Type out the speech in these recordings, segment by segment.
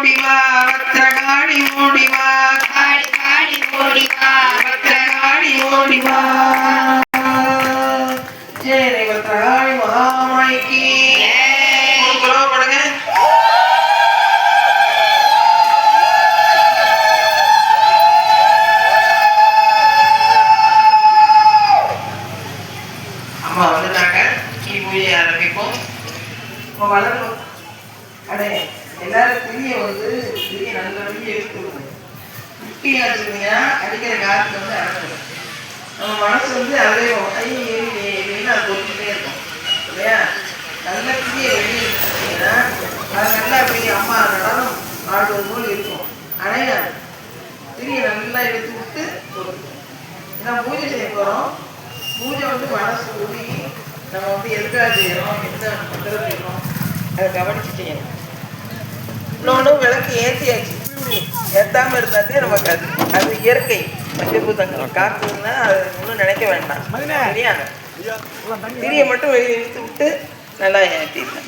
ஓடிவா பத்திரகாளி ஓடிவா. காடி காடி ஓடிவா பத்திரகாளி ஓடிவா. ஜெய பத்திரகாளி மகாமாய்க்கு அம்மா வந்துட்டாங்க. கீ பூஜை ஆரம்பிப்போம் வளரும் அடையே எல்லாரும் திரிய வந்து திரிய நல்ல வழியை எடுத்து விடுங்க குட்டியா வச்சுருந்தீங்கன்னா அடிக்கிற காற்றுல வந்து அடக்கணும் நம்ம மனசு வந்து அலையும் ஐயோ ஏறின்னு அது கொண்டுட்டே இருக்கும். இல்லையா? நல்ல திரிய வெளியே வச்சுருந்தீங்கன்னா அது நல்லா அப்படி அம்மா நடனம் ஆடுவது போல் இருக்கும். அணையாது திரிய நல்லா எடுத்து விட்டு கொடுக்கும் ஏன்னா பூஜை செய்ய போகிறோம் பூஜை வந்து மனசு கூடி நம்ம வந்து எதுக்காக செய்யறோம் எந்த மந்திரம் செய்யறோம் அதை கவனிச்சு செய்யணும். இன்னொன்று விளக்கு ஏற்றியாச்சு ஏத்தாம இருந்தாலே நமக்கு அது அது இயற்கை. பஞ்சபூதங்கள் காக்குதுன்னா அது ஒன்றும் நினைக்க வேண்டாம். சரியா திரியை மட்டும் வெளியே இழுத்து விட்டு நல்லா ஏற்றிடலாம்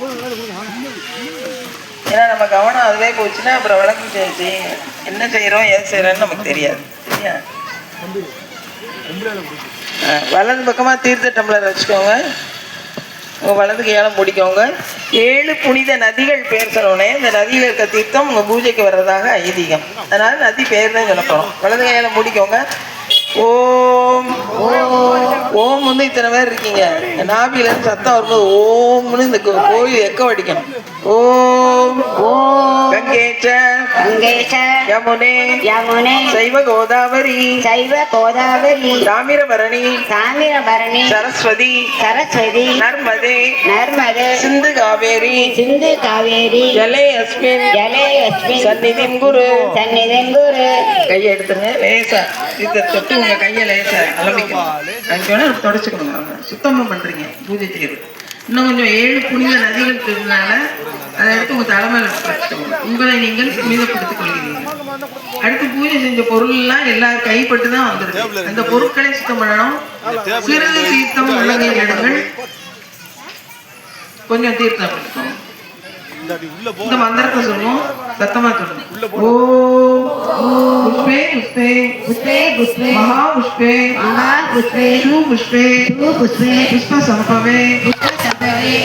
ஏன்னா நம்ம கவனம் அதுவே போச்சுன்னா அப்புறம் விளக்கு செய்~ செய்ய என்ன செய்கிறோம் ஏது செய்கிறோன்னு நமக்கு தெரியாது. சரியா? ஆ, வலது பக்கமாக தீர்த்த டம்ளர் வச்சுக்கோங்க. உங்கள் வலது கையால் முடிக்கோங்க. ஏழு புனித நதிகள் பேர் சொன்னோடனே இந்த நதியில் இருக்க தீர்த்தம் உங்கள் பூஜைக்கு வர்றதாக ஐதீகம். அதனால் நதி பேர் தான் சொல்லப்படும் வலது கையால் பிடிக்கோங்க ஓம். ஓம். வந்து இத்தனை பேர் இருக்கீங்க. நாபில இருந்து சத்தம் வரும்போது ஓம்னு இந்த கோயில் எக்க அடிக்கணும். ஓம். ஓம். கங்கேச்ச மங்கேஷ யமுனே. யமுனை. சைவ கோதாவரி. சைவ கோதாவரி. தாமிரபரணி. தாமிரபரணி. சரஸ்வதி. சரஸ்வதி. நர்மதே. நர்மது. சிந்து காவேரி. சிந்து காவேரி. ஜலே அஸ்மின் ஜலேயஸ்மி சந்நிதிம் குரு. சந்நிதங்குரு கையை எடுத்துங்க லேசா. இதை தொட்டு உங்க கையை லேசா அலம்பிக்கணும் தொடச்சுக்கணும் சுத்தமா பண்றீங்க. பூஜை செய்யுது இன்னும் கொஞ்சம் ஏழு புனித நதிகள் இருக்கிறதுனால அதை எடுத்து உங்க தலைமையில வச்சுக்கணும் உங்களை நீங்கள் புனிதப்படுத்திக் கொள்கிறீர்கள். அடுத்து பூஜை செஞ்ச பொருள் எல்லாம் எல்லாரும் கைப்பட்டு தான் வந்துருக்கு அந்த பொருட்களை சுத்தம் பண்ணணும். சிறிது தீர்த்தம் உள்ளங்கை எடுங்கள். கொஞ்சம் தீர்த்தம் இந்த மந்திரத்தை சொல்லுவோம். சத்தமா சொல்லுங்க ஓம் புஷ்பே புஷ்பே புஷ்பே புஷ்பே. மகா புஷ்பே மகா புஷ்பே. ஷூ புஷ்பே பூ புஷ்பே. புஷ்ப சம்பவே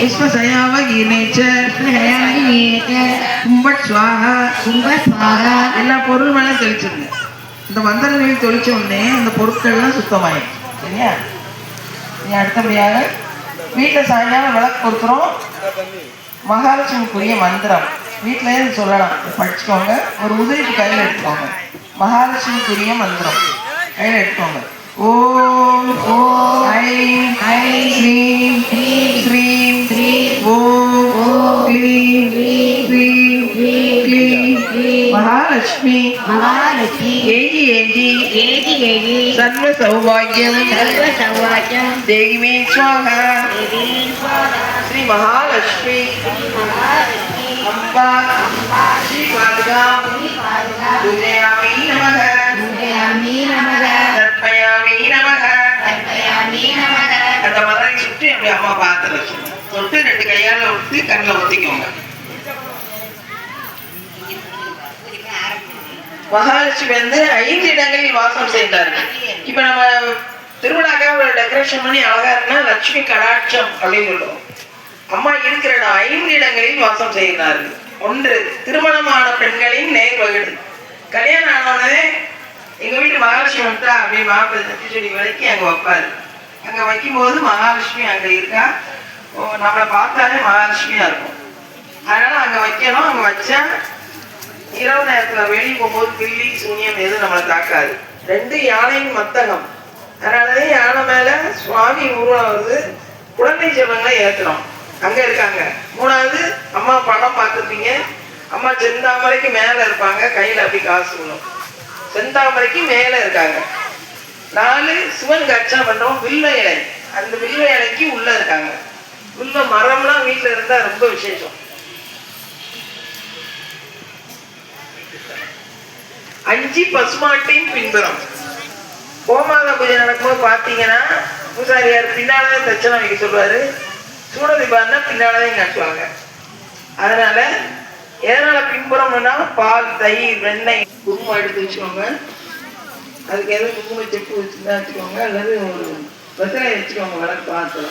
புஷ்ப சயாவ கீனேச்ச புஷ்பஹயாமி நீக்க கும்பட் சுவாகா. எல்லா பொருள் மேல தெளிச்சிருங்க. இந்த மந்திரங்களில் தெளிச்ச உடனே அந்த பொருட்கள்லாம் சுத்தமாயிடும். சரியா? நீ அடுத்தபடியாக வீட்டில் சாயங்காலம் விளக்கு கொடுக்குறோம். மகாலட்சுமிக்குரிய மந்திரம். வீட்டிலேயே இது சொல்லலாம். படிச்சுக்கோங்க. ஒரு உதவிக்கு கையில் எடுத்துக்கோங்க. மகாலட்சுமிக்குரிய மந்திரம். கையில் எடுத்துக்கோங்க. ஓம் ஓம் ஐம் ஐ ஸ்ரீம் ஸ்ரீம் ஸ்ரீம் ஓம் ஓம் க்ளீம் மகாலட்சுமி மகாலட்சுமி. ஏகி ஏகி. ஏகி ஏகி. சர்வ சௌபாகியம். சர்வ சௌவாச்சம் தேவி மே ஸ்வாகா தேவி ஸ்வாகா ஸ்ரீ மகாலட்சுமி. அம்பா ஸ்ரீ பாதுகா. பூஜயாமி நமக. பூஜயாமி நமக. தர்ப்பயாமி நமக. தர்ப்பயாமி நமக. அந்த மதுரை சுற்றி அப்படி அம்மா பார்த்து தொட்டு ரெண்டு கையால விட்டு கண்ணில் ஒத்திக்கோங்க மகாலட்சுமி வந்து ஐந்து இடங்களில் வாசம் செய்தார்கள் இப்ப நம்ம திருவிழாக்காக ஒரு டெக்கரேஷன் பண்ணி அழகா இருக்குன்னா லட்சுமி கடாட்சம் அப்படின்னு சொல்லுவோம். அம்மா இருக்கிற இடம் ஐந்து இடங்களில் வாசம் செய்கிறார்கள் ஒன்று திருமணமான பெண்களின் நேர் வகிடு கல்யாணம் ஆனவனே எங்க வீட்டு மகாலட்சுமி வந்துட்டா அப்படின்னு மாப்பிள்ளை நெத்தி செடி விலைக்கு அங்க வைப்பாரு. அங்க வைக்கும்போது மகாலட்சுமி அங்க இருக்கா? ஓ, நம்மளை பார்த்தாலே மகாலட்சுமியா இருக்கும். அதனால அங்க வைக்கணும் அங்க வச்சா இரவு நேரத்துல வெளியே போகும்போது பில்லி சூன்யம் எதுவும் நம்மளை தாக்காது. ரெண்டு யானையின் மத்தகம். அதனாலதான் யானை மேல சுவாமி ஊர்வலம் வருது குழந்தை செல்வங்களை ஏத்துறோம் அங்க இருக்காங்க. மூணாவது அம்மா படம் பார்த்துருப்பீங்க. அம்மா செந்தாமரைக்கு மேல இருப்பாங்க. கையில அப்படி காசு விடும் செந்தாமரைக்கு மேல இருக்காங்க. நாலு சிவன் கர்ச்சனை பண்றோம் வில்வ இலை. அந்த வில்வ இலைக்கு உள்ள இருக்காங்க. வில்வ மரம்லாம் வீட்டுல இருந்தா ரொம்ப விசேஷம். அஞ்சு பசுமாட்டையும் பின்புறம். கோமாத பூஜை நடக்கும்போது பார்த்தீங்கன்னா பூசாரியார் பின்னாலதான் தச்சனம் வைக்க சொல்லுவாரு சூடதீபான்னா பின்னாலதான் கட்டுவாங்க. அதனால எதனால பின்புறம்னா பால் தயிர் வெண்ணெய் குங்குமம் எடுத்து வச்சுக்கோங்க. அதுக்கு எதுவும் குங்கும செப்பு வச்சுருந்தா வச்சுக்கோங்க. அல்லது ஒரு வெத்தலை வச்சுக்கோங்க வளர்ப்பு பாத்துல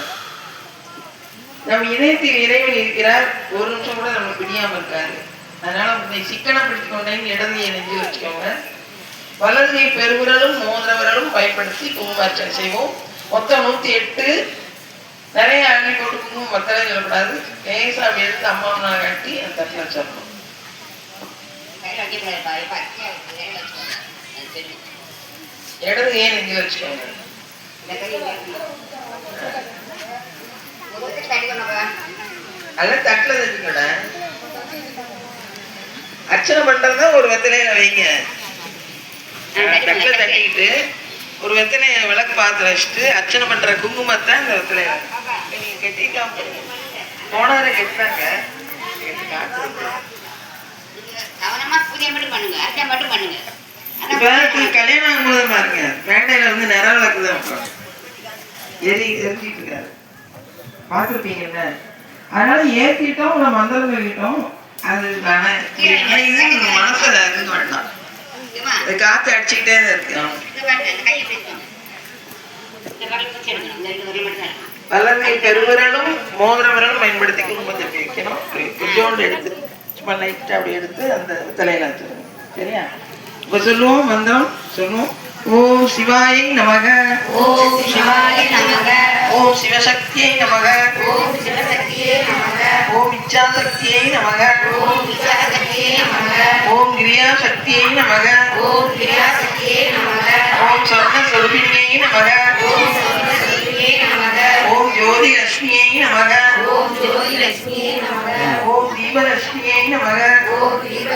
நம்ம இணையத்தில் இறைவன் இருக்கிறார். ஒரு நிமிஷம் கூட நம்ம பிடியாமல் இருக்காரு. அதனால உன்னை சிக்கனப்படுத்திக் கொண்டேன் இடது நெஞ்சு வச்சுக்கோங்க. வலது கை பெருவிரலும் மோதிர விரலும் பயன்படுத்தி குங்குமார்ச்சனை செய்வோம். மொத்தம் நூத்தி எட்டு. நிறைய அள்ளி போட்டு குங்குமம் மத்தளை சொல்லக்கூடாது. லேசா எடுத்து அம்மா நாள் கட்டி அந்த தட்டில் வச்சிடணும். இடது ஏன் நெஞ்சு வச்சுக்கோங்க. அல்ல தட்டில் தச்சுக்கோட அர்ச்சனை பண்றது ஒரு வெத்தலையில வைங்க. தட்டில் தட்டிக்கிட்டு ஒரு வெத்தலைய விளக்கு பார்த்து வச்சுட்டு அர்ச்சனை பண்ற குங்குமத்தை அந்த வெத்தலையில நீங்க கெட்டிக்காம போனவரை கெட்டாங்க கெட்டி காட்டுறது கவனமா பூஜை மட்டும் பண்ணுங்க அர்ச்சனை மட்டும் பண்ணுங்க. இப்ப நீ கல்யாணம் ஆகும்போது பாருங்க. மேடையில வந்து நிற விளக்கு தான். எரி எரிஞ்சிட்டு இருக்காரு. பார்த்துருப்பீங்கல்ல அதனால ஏத்திட்டோம் உங்களை மந்திரம் சொல்லிட்டோம். அது தானே இது? வேண்டாம். ஏம்மா, அது காத்து அடிச்சுக்கிட்டே தான் இருக்கு. இங்க பாருங்க, இந்த கையை இப்படி வச்சுக்கோங்க. இந்த விரல் பிடிச்சு எடுக்கணும். இந்த ரெண்டு விரல் மட்டும் தான் இருக்கணும். வல்லமை பெருவிரலும் மோதிர விரலும் பயன்படுத்தி குங்குமத்தை வைக்கணும் கொஞ்சோண்டு எடுத்து சும்மா லைட்டாக அப்படி எடுத்து அந்த தலையில வச்சிருங்க சரியா? இப்போ சொல்லுவோம் மந்திரம் சொல்லுவோம். ஓம் சிவாயை நமக. ஓம் சிவாய நமக. ஓம் சிவசக்தியை நமக. ஓம் ஓம் இச்சாசக்தியை நமக ஓம் விசாரசக்தியே நமக ஓம் கிரியா சக்தியை நமக ஓம் கிரியாசக்தியே நமக ஓம் சொர்ண சொருபிணியை நமக ஓம் சர்வசக்தியே நமக ஓம் ஜோதி லட்சுமியை நமக ஓம் ஜோதி லட்சுமியே நமக ஓம் தீபலட்சுமியை நமக ஓம் தீப